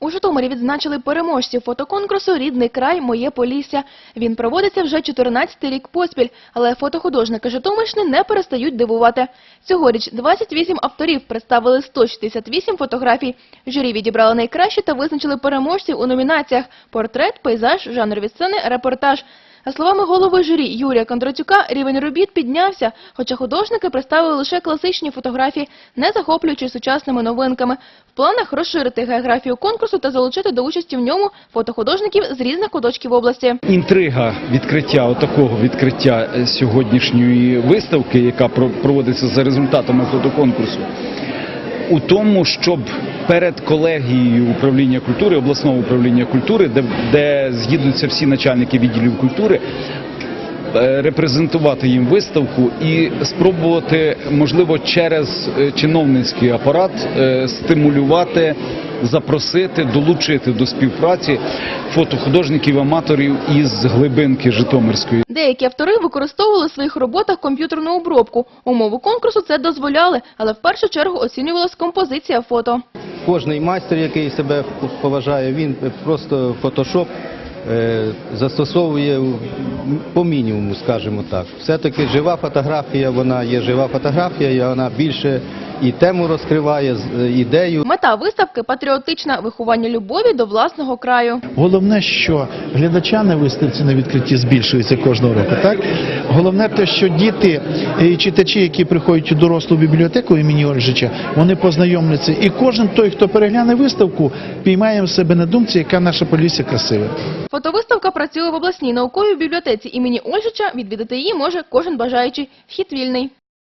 У Житомирі відзначили переможців фотоконкурсу Рідний край Моє Полісся. Він проводиться вже 14-й рік поспіль, але фотохудожники Житомирщини не перестають дивувати. Цьогоріч 28 авторів представили 168 фотографій. Журі відібрали найкращі та визначили переможців у номінаціях портрет, пейзаж, жанрові сцени, репортаж. За словами голови журі Юрія Кондратюка, рівень робіт піднявся, хоча художники представили лише класичні фотографії, не захоплюючи сучасними новинками. В планах розширити географію конкурсу та залучити до участі в ньому фотохудожників з різних куточків області. Інтрига відкриття отакого відкриття е, сьогоднішньої виставки, яка про- проводиться за результатами фотоконкурсу, у тому, щоб перед колегією управління культури, обласного управління культури, де, де з'їдуться всі начальники відділів культури, е, репрезентувати їм виставку і спробувати, можливо, через е, чиновницький апарат е, стимулювати, запросити, долучити до співпраці фотохудожників-аматорів із глибинки Житомирської. Деякі автори використовували в своїх роботах комп'ютерну обробку. Умови конкурсу це дозволяли, але в першу чергу оцінювалась композиція фото. Кожний майстер, який себе поважає, він просто фотошоп е, застосовує по мінімуму, скажімо так. Все-таки жива фотографія, вона є жива фотографія, і вона більше і тему розкриває, з- е, ідею. Мета виставки патріотична виховання любові до власного краю. Головне, що глядача на виставці на відкритті збільшується кожного року. Так головне те, що діти і читачі, які приходять у дорослу бібліотеку імені Ольжича, вони познайомляться. І кожен той, хто перегляне виставку, піймає в себе на думці, яка наша полісся красива. Фотовиставка працює в обласній науковій бібліотеці імені Ольжича. Відвідати її може кожен бажаючий. Вхід вільний.